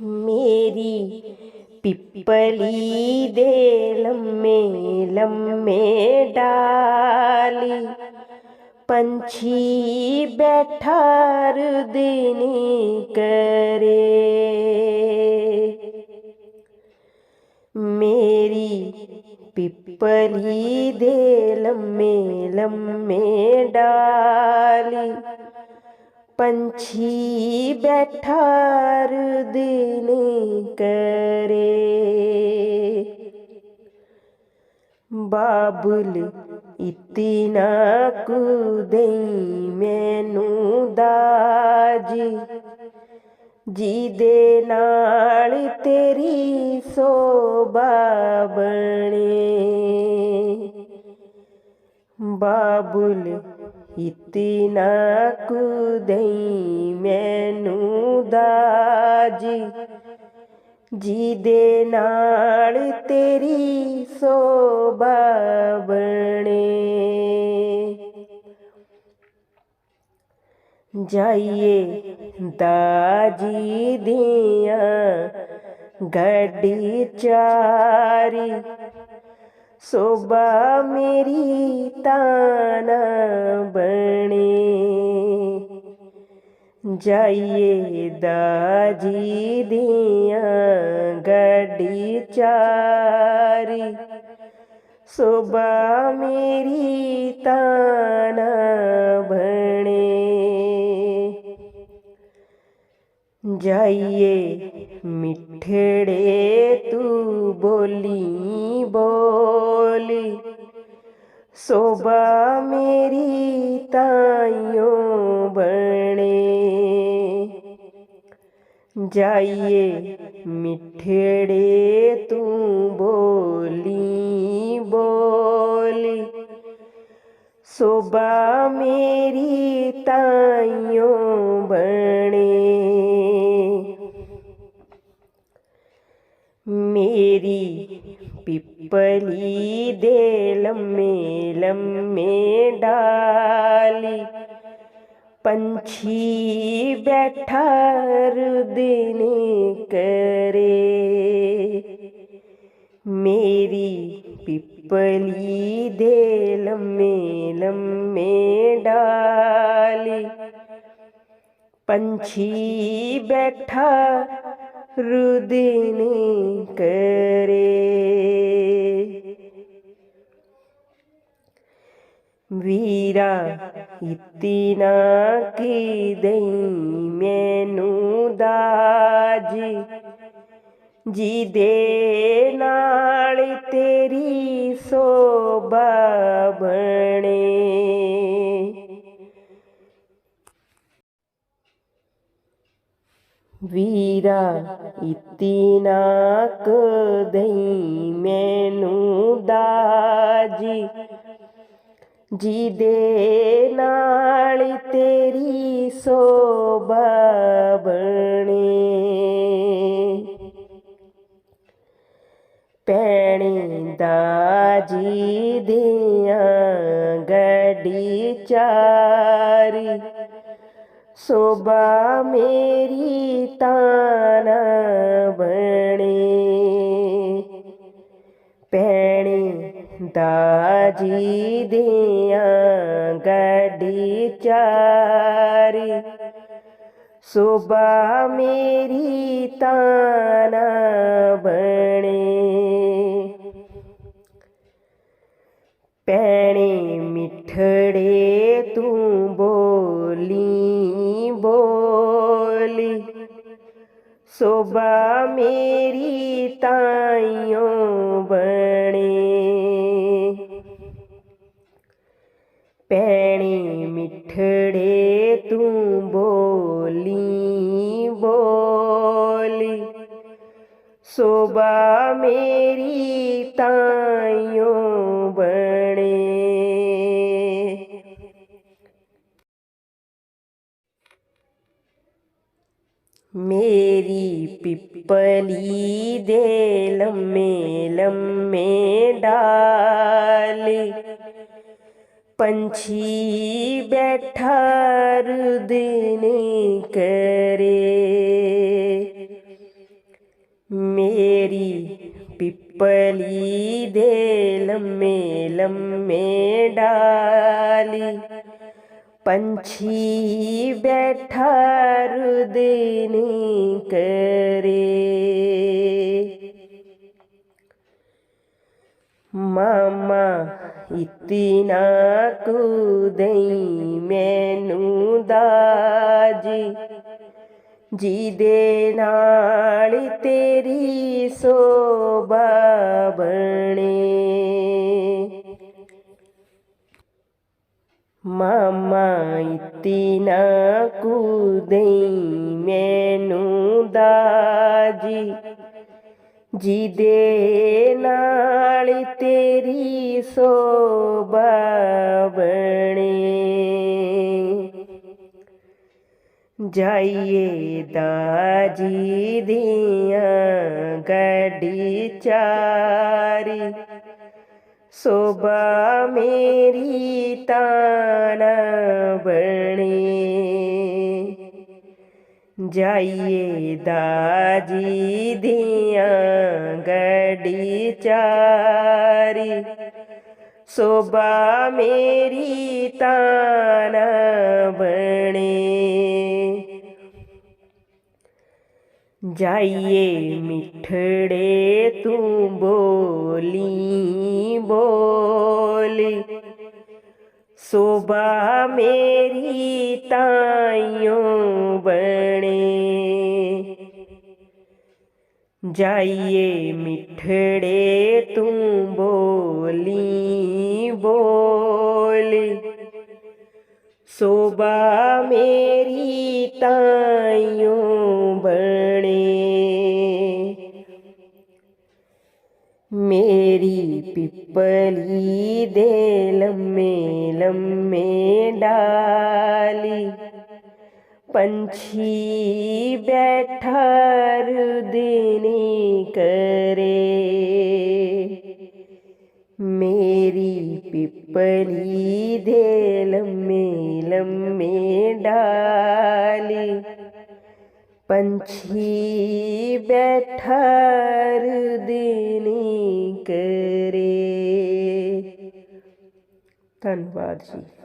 ਮੇਰੀ ਪਿੱਪਲੀ ਦੇ ਲੰਮੇ ਲੰਮੇ ਡਾਲੀ ਪੰਛੀ ਬੈਠਾ ਰੁਦਨੀ ਕਰੇ ਮੇਰੀ ਪਿੱਪਲੀ ਦੇ ਲੰਮੇ ਲੰਮੇ ਡਾਲੀ ਪੰਛੀ ਬੈਠਾ ਰੁਦਨ ਕਰੇ। ਬਾਬੁਲ ਇਤਨਾ ਕੁਦਈ ਮੈਨੂੰ ਦਾਜ। ਜਿਹਦੇ ਨਾਲ ਤੇਰੀ ਸੋਭਾ ਬਣੇ। ਬਾਬੁਲ ਇਤਨਾ ਕੁਦਈ ਮੈਨੂੰ ਦਾਜੀ ਜਿਹਦੇ ਨਾਲ ਤੇਰੀ ਸੋਭਾ ਬਣੇ। ਜਾਈਏ ਦਾਜੀ ਦੀਆਂ ਗੱਡੀ ਚਾਰੀ ਸੋਭਾ ਮੇਰੀ ਤਾਨ ਬਣੇ। ਜਾਈਏ ਦਾਜੀ ਦੀਆਂ ਗੱਡੀ ਚਾਰੀ। ਸੋਭਾ ਮੇਰੀ ਤਾਨ ਬਣੇ। ਜਾਈਏ ਮਿੱਠੜੇ ਤੂੰ ਬੋਲੀ। ਜਾਈਏ। ਮਿੱਠੜੇ ਤੂੰ ਬੋਲੀ ਬੋਲੀ। ਸੋਭਾ ਮੇਰੀ ਤਾਈਓ ਬਣੇ। ਮੇਰੀ ਪਿੱਪਲੀ ਦੇ ਲੰਮੇ ਲੰਮੇ ਡਾਲੀ। ਪੰਛੀ ਬੈਠਾ ਰੁਦਨ ਕਰੇ। ਮੇਰੀ ਪਿੱਪਲੀ ਦੇ ਲੰਮੇ ਲੰਮੇ ਡਾਲੀ। ਪੰਛੀ ਬੈਠਾ ਰੁਦਨ ਕਰੇ। ਇਤਨਾ ਕੀ ਦਈ ਮੈਨੂੰ ਦਾਜੀ। ਜਿਹਦੇ ਨਾਲ ਤੇਰੀ ਸੋਭਾ ਬਣੇ। ਵੀਰਾ ਇਤਨਾ ਕਦਈ ਮੈਨੂੰ ਦਾਜੀ। ਜਿਹਦੇ ਨਾਲ ਤੇਰੀ ਸੋਭਾ ਬਣੇ। ਪੈਣੀ ਦਾਜੀ ਦੀਆਂ ਗੱਡੀ ਚਾਰੀ, ਸੋਭਾ ਮੇਰੀ ਤਾਨ ਬਣੇ। ਪੈਣੀ ਦਾਜੀ ਦੀਆਂ ਗੱਡੀ ਚਾਰੀ। ਸੋਭਾ ਮੇਰੀ ਤਾਨ ਬਣੇ। ਪੈਣੇ ਮਿੱਠੜੇ ਤੂੰ ਬੋਲੀ ਬੋਲੀ। ਸੋਭਾ ਮੇਰੀ ਤਾਈਓ ਬਣੇ। ਪੈਣੀ ਮਿੱਠੜੇ ਤੂੰ ਬੋਲੀ ਬੋਲੀ ਸੋਭਾ ਮੇਰੀ ਤਾਈਓ ਬਣੇ ਮੇਰੀ ਪਿੱਪਲੀ ਦੇ ਲੰਮੇ ਲੰਮੇ ਡਾਲੀ ਪੰਛੀ ਬੈਠਾ ਰੁਦਨ ਕਰੇ। ਮੇਰੀ ਪਿੱਪਲੀ ਦੇ ਲੰਮੇ ਲੰਮੇ ਡਾਲੀ, ਪੰਛੀ ਬੈਠਾ ਰੁਦਨੀ ਕਰੇ। ਮਾਮਾ ਇਤਨਾ ਕੁਦਈ ਮੈਨੂੰ ਦਾਜੀ। ਜਿਹਦੇ ਨਾਲ ਤੇਰੀ ਸੋਭਾ ਬਣੇ। ਮਾਮਾ ਇਤਨਾ ਕੁਦਈ ਮੈਨੂੰ ਦਾਜੀ। ਜਿਹਦੇ ਨਾਲ ਤੇਰੀ ਸੋਭਾ ਬਣੇ। ਜਾਈਏ ਦਾ ਜੀ ਦੀਆਂ ਗੱਡੀ ਚਾਰੀ। ਸੋਭਾ ਮੇਰੀ ਤਾਨ ਬਣੇ। ਜਾਈਏ ਦਾਜੀ ਦੀਆਂ ਗੱਡੀ ਚਾਰੀ। ਸੋਭਾ ਮੇਰੀ ਤਾਨ ਬਣੇ। ਜਾਈਏ ਮਿੱਠੜੇ ਤੂੰ ਬੋਲੀ ਬੋਲੀ। ਸੋਭਾ ਮੇਰੀ ਤਾਈਓ ਜਾਈਏ ਮਿੱਠੜੇ ਤੂੰ ਬੋਲੀ ਬੋਲੀ। ਸੋਭਾ ਮੇਰੀ ਤਾਈਓ ਬਣੇ। ਮੇਰੀ ਪਿੱਪਲੀ ਦੇ ਲੰਮੇ ਲੰਮੇ ਡਾ ਪੰਛੀ ਬੈਠਾ ਰੁਦਨੀ ਕਰੇ। ਮੇਰੀ ਪਿਪਲੀ ਦੇ ਲੰਮੇ ਲੰਮੇ ਡਾਲੀ। ਪੰਛੀ ਬੈਠਾ ਰੁਦਨੀ ਕਰੇ। ਧੰਨਵਾਦ ਜੀ।